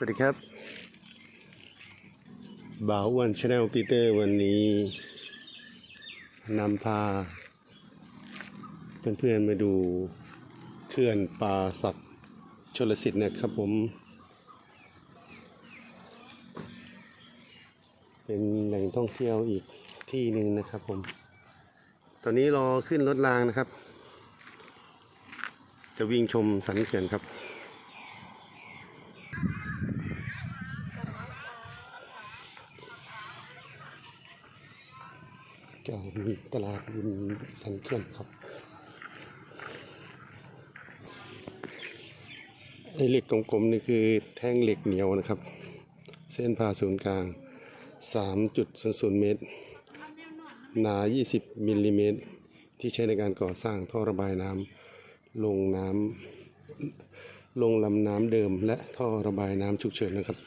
สวัสดีครับบ่าววันชาแนลปีเตอร์วันนี้นำพา เพื่อนๆมาดูเขื่อนป่าสักชลสิทธิ์นะครับผม เป็นแหล่งท่องเที่ยวอีกที่หนึ่งนะครับผม ตอนนี้รอขึ้นรถรางนะครับ จะวิ่งชมสันเขื่อนครับ จะมีตลาดริมสันเขื่อนครับไอ้เหล็กกลมๆนี่คือแท่งเหล็กเหนียวนะครับ เส้นผ่าศูนย์กลาง 3.00 เมตร หนา 20 มิลลิเมตร ที่ใช้ในการก่อสร้างท่อระบายน้ำลงน้ำลงลำน้ำเดิมและท่อระบายน้ำฉุกเฉินนะครับ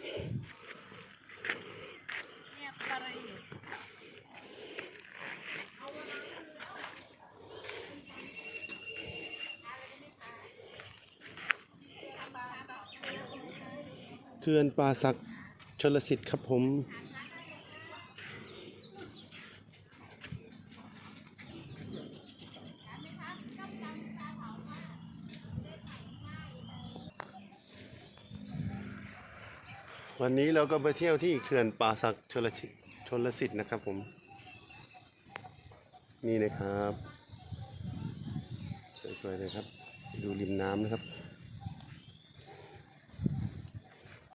เขื่อนป่าสักชลสิทธิ์ครับผม วันนี้เราก็ไปเที่ยวที่เขื่อนป่าสักชลสิทธิ์ชลสิทธิ์นะครับผม นี่นะครับ สวยๆเลยครับ ดูริมน้ำนะครับ